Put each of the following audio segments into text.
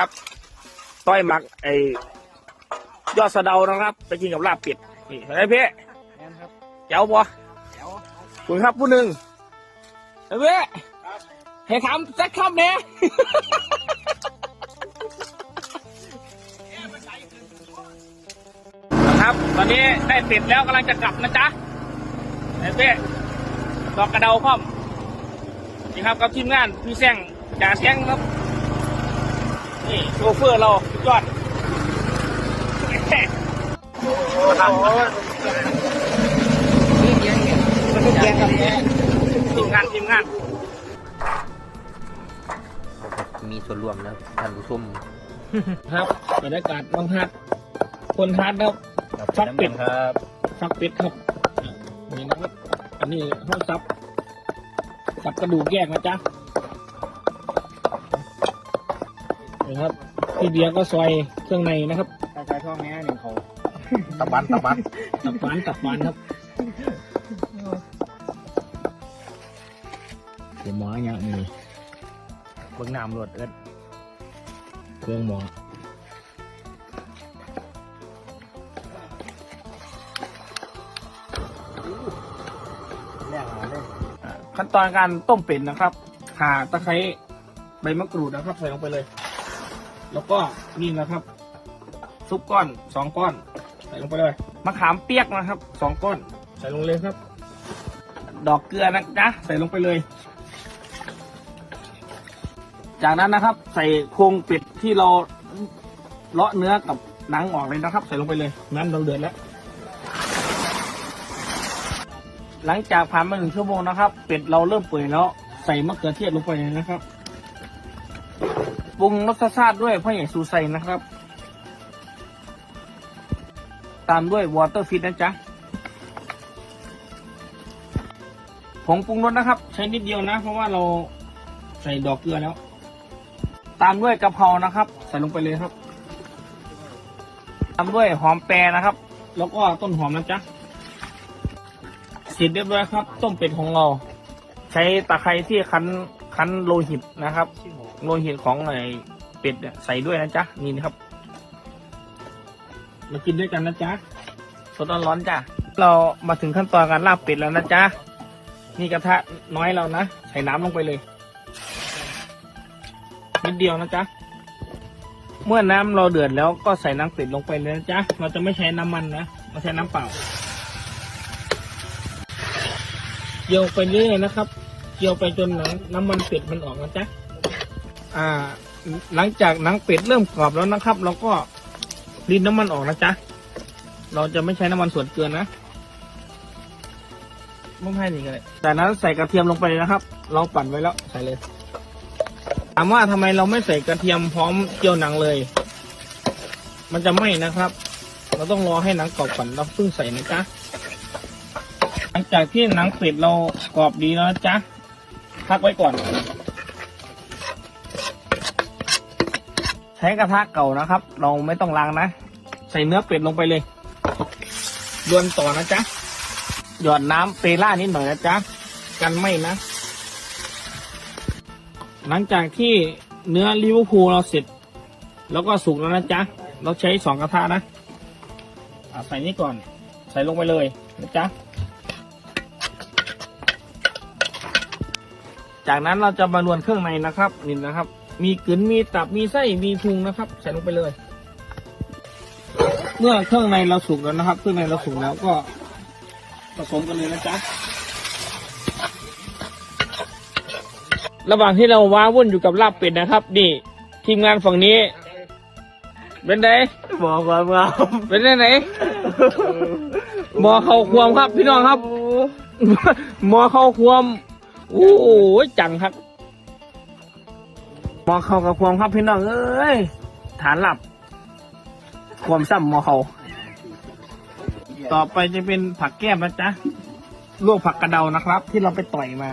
ครับ ต้อยหมักไอ้ยอดสะเดานะครับ ไปกินกับลาบเป็ดนี่เห็นไหมพี่แม่นครับเจ้าบ่เดี๋ยวคุณครับผู้หนึ่งเห็นไหมให้ถามสักคำเนี่ยนะครับ ตอนนี้ได้เป็ดแล้วกำลังจะกลับนะจ๊ะเห็นไหมดอกกระเดาพร้อมนี่ครับกับทีมงานพี่แซงจ่าแซงครับนี่ โชเฟอร์เรายอดนี่เกียงเนี่ยมันก็เกียงกับแม่ทีมงานทีมงาน มีส่วนร่วมนะท่านผู้ชมครับบรรยากาศบางฮัดคนฮัดครับฟักเป็ดครับฟักเป็ดครับนี่นะครับอันนี้ห้องซับซับกระดูกแยกนะจ๊ะนี่ครับ พี่เบียร์ก็ซอยเครื่องในนะครับกระจายช่องแม่หนึ่งเขาตะบันตะบันตับหวานตับหวานครับเดี๋ยวหมออย่างนี้เบิ่งน้ำรวดเอิ้นเครื่องหมอแรงมาเลยอ่าขั้นตอนการต้มเป็ดนะครับข่าตะไคร้ใบมะกรูดนะครับ ใส่ลงไปเลย แล้วก็นี่นะครับ ซุปก้อนสองก้อน ใส่ลงไปเลยมะขามเปียกนะครับสองก้อน ใส่ลงเลยครับ ดอกเกลือนะจ๊ะใส่ลงไปเลย จากนั้นนะครับ ใส่โครงเป็ดที่เราเลาะเนื้อกับหนังออกเลยนะครับ ใส่ลงไปเลยนั้นเราเดือดแล้ว หลังจากผ่านมาหนึ่งชั่วโมงนะครับ เป็ดเราเริ่มเปื่อยแล้ว ใส่มะเขือเทศลงไปเลยนะครับ ปรุงรสชาติด้วยพ่อใหญ่ซูไซนะครับ ตามด้วยวอเตอร์ฟิตนะจ๊ะผงปรุงรสนะครับ ใช้นิดเดียวนะ เพราะว่าเราใส่ดอกเกลือแล้ว ตามด้วยกะเพรานะครับ ใส่ลงไปเลยครับ ตามด้วยหอมแปรนะครับ แล้วก็ต้นหอมนะจ๊ะเสร็จเรียบร้อยครับ ต้มเป็ดของเรา ใช้ตะไคร้ที่คั้นคั้นโลหิตนะครับ โลหิตของไอ้เป็ดเนี่ยใส่ด้วยนะจ๊ะนี่นะครับ มากินด้วยกันนะจ๊ะสดร้อนๆจ้ะเรามาถึงขั้นตอนการลาบเป็ดแล้วนะจ๊ะนี่กระทะน้อยเรานะใส่น้ำลงไปเลยนิดเดียวนะจ๊ะเมื่อน้ำเราเดือดแล้วก็ใส่น้ำเป็ดลงไปเลยนะจ๊ะเราจะไม่ใช้น้ำมันนะเราใช้น้ำเปล่า เกี่ยวไปเรื่อยนะครับ เกี่ยวไปจนหนังน้ำมันเป็ดมันออกนะจ๊ะอ่า หลังจากหนังเป็ดเริ่มกรอบแล้วนะครับ เราก็รีดน้ำมันออกนะจ๊ะเราจะไม่ใช้น้ำมันส่วนเกินนะไม่ให้นี่กันเลยจากนั้นใส่กระเทียมลงไปนะครับ เราปั่นไว้แล้วใส่เลย ถามว่าทำไมเราไม่ใส่กระเทียมพร้อมเจียวหนังเลย มันจะไหม้นะครับ เราต้องรอให้หนังกรอบก่อนเราเพิ่งใส่นะจ๊ะ จากที่หนังเป็ดเรากรอบดีแล้วจ๊ะพักไว้ก่อน ใช้กระทะเก่านะครับ เราไม่ต้องล้างนะ ใส่เนื้อเป็ดลงไปเลยรวนต่อนะจ๊ะหยอดน้ำเปล่านิดหน่อยนะจ๊ะกันไม่นะ หลังจากที่เนื้อลิเวอร์พูลเราเสร็จ แล้วก็สุกแล้วนะจ๊ะเราใช้สองกระทะนะอะใส่นี่ก่อน ใส่ลงไปเลยนะจ๊ะ จากนั้นเราจะมาลวนเครื่องในนะครับนี่นะครับ มีกลืนมีตับมีไส้มีพุงนะครับ ใส่ลงไปเลย เมื่อเครื่องในเราสุกแล้วนะครับ เครื่องในเราสุกแล้วก็ผสมกันเลยนะจ๊ะระหว่างที่เราว้าวุ่นอยู่กับลาบเป็ดนะครับ นี่ทีมงานฝั่งนี้ เป็นไงบอกว่าเราเป็นไงไหนหมอเข้าควมครับพี่น้องครับหมอเข้าควม โอ้โหจังครับมอเข้ากับควมครับพี่น้องเอ้ยฐานหลับ ควมซ้ำมอเขาต่อไปจะเป็นผักแก้มนะจ๊ะลวกผักกระเดานะครับ ที่เราไปต่อยมา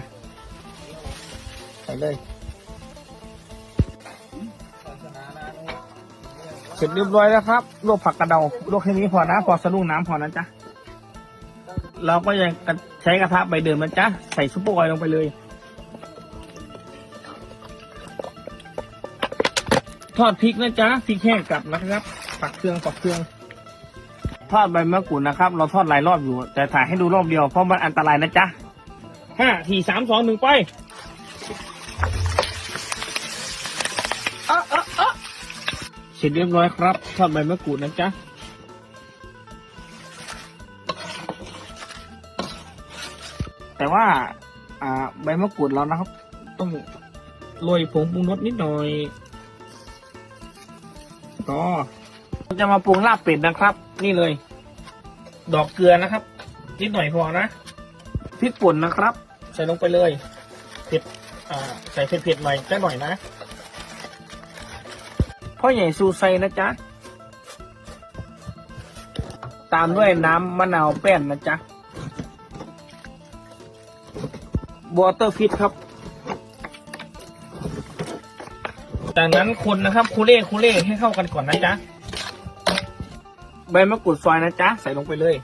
ใส่เลยเสร็จเรียบร้อยแล้วครับลวกผักกระเดาลวกแค่นี้พอนะพอสะดุ้งน้ำพอนะจ๊ะ เราก็ยังใช้กระทะใบเดิมนะจ๊ะ ใส่ซุปเปอร์ออยล์ลงไปเลย ทอดพริกนะจ๊ะพริกแห้งกลับนะครับ ปักเครื่องปักเครื่อง ทอดใบมะกรูดนะครับ เราทอดหลายรอบอยู่ แต่ถ่ายให้ดูรอบเดียวเพราะมันอันตรายนะจ๊ะห้าสี่สามสองหนึ่งไปอะอะอะเสร็จเรียบร้อยครับทอดใบมะกรูดนะจ๊ะ แต่ว่า อ่า ใบมะกรูดเรานะครับ ต้องโรยผงปรุงรสนิดหน่อยก็จะมาปรุงลาบเป็ดนะครับ นี่เลย ดอกเกลือนะครับ นิดหน่อยพอนะพริกป่นนะครับ ใส่ลงไปเลยเผ็ดอ่าใส่เผ็ดๆหน่อยแค่หน่อยนะพ่อใหญ่ซูไซนะจ๊ะ ตามด้วยน้ำมะนาวแป้นนะจ๊ะ วอเตอร์ฟิตครับ จากนั้นคนนะครับคูเล่คูเล่ให้เข้ากันก่อนนะจ๊ะ ใบมะกรูดซอยนะจ๊ะ ใส่ลงไปเลย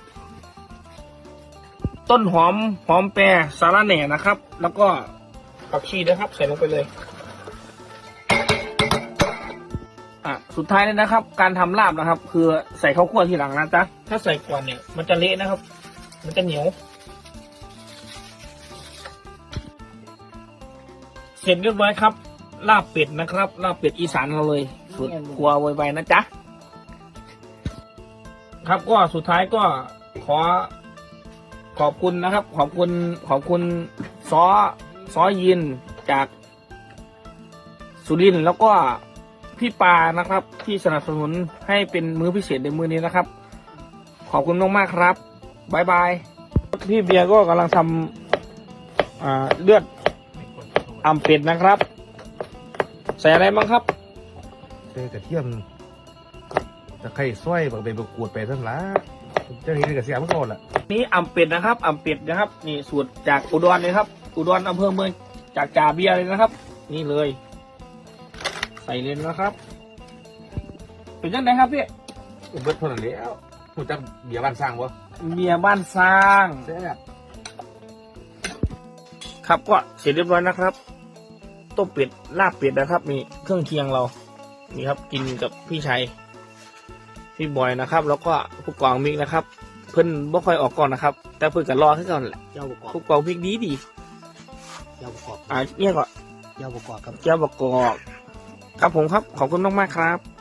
ต้นหอมหอมแปรสาระแหน่นะครับ แล้วก็ผักชีนะครับ ใส่ลงไปเลยอะสุดท้ายเลยนะครับ การทำลาบนะครับ คือใส่ข้าวคั่วทีหลังนะจ๊ะถ้าใส่ก่อนเนี่ย มันจะเละนะครับ มันจะเหนียว เสร็จเรียบร้อยครับ ลาบเป็ดนะครับ ลาบเป็ดอีสานเราเลยสุดครัวไวๆนะจ๊ะ ครับก็สุดท้ายก็ขอ ขอบคุณนะครับ ขอบคุณขอบคุณซอซอยินจากสุรินแล้วก็พี่ปานะครับ ที่สนับสนุนให้เป็นมือพิเศษในมือนี้นะครับ ขอบคุณมากๆครับบายบายพี่เบียร์ก็กำลังทำอ่าเลือด อ่ำเป็ดนะครับ ใส่อะไรบ้างครับเจอกระเทียมตะไคร้ซอยบักเบนบักกวดไปทั้งหละเจ้าเห็นกระเสียมันก็หมดละนี่อ่ำเป็ดนะครับอ่ำเป็ดนะครับ นี่สูตรจากอุดรเลยครับ อุดรอำเภอเมืองจากจ่าเบียร์เลยนะครับ นี่เลย ใส่เลยนะครับ เป็นยังไงครับพี่เบิดเท่านั้นแล้วหูจักเบียร์บ้านสร้างวะเมียบ้านสร้างแซ่บครับก็เสร็จเรียบร้อยนะครับ ต้มเป็ดลาบเป็ดนะครับนี่เครื่องเคียงเรา นี่ครับกินกับพี่ชัยพี่บอยนะครับ แล้วก็ผู้กองมิกนะครับ เพิ่นบ่ค่อยออกก่อนนะครับ แต่เพิ่นก็รอขึ้นก่อนแหละเจ้าประกอบผู้กองมิกดีดีเจ้าประกอบอ่าเนี่ยก็เจ้าประกอบครับเจ้าประกอบครับผมครับขอบคุณมากๆครับ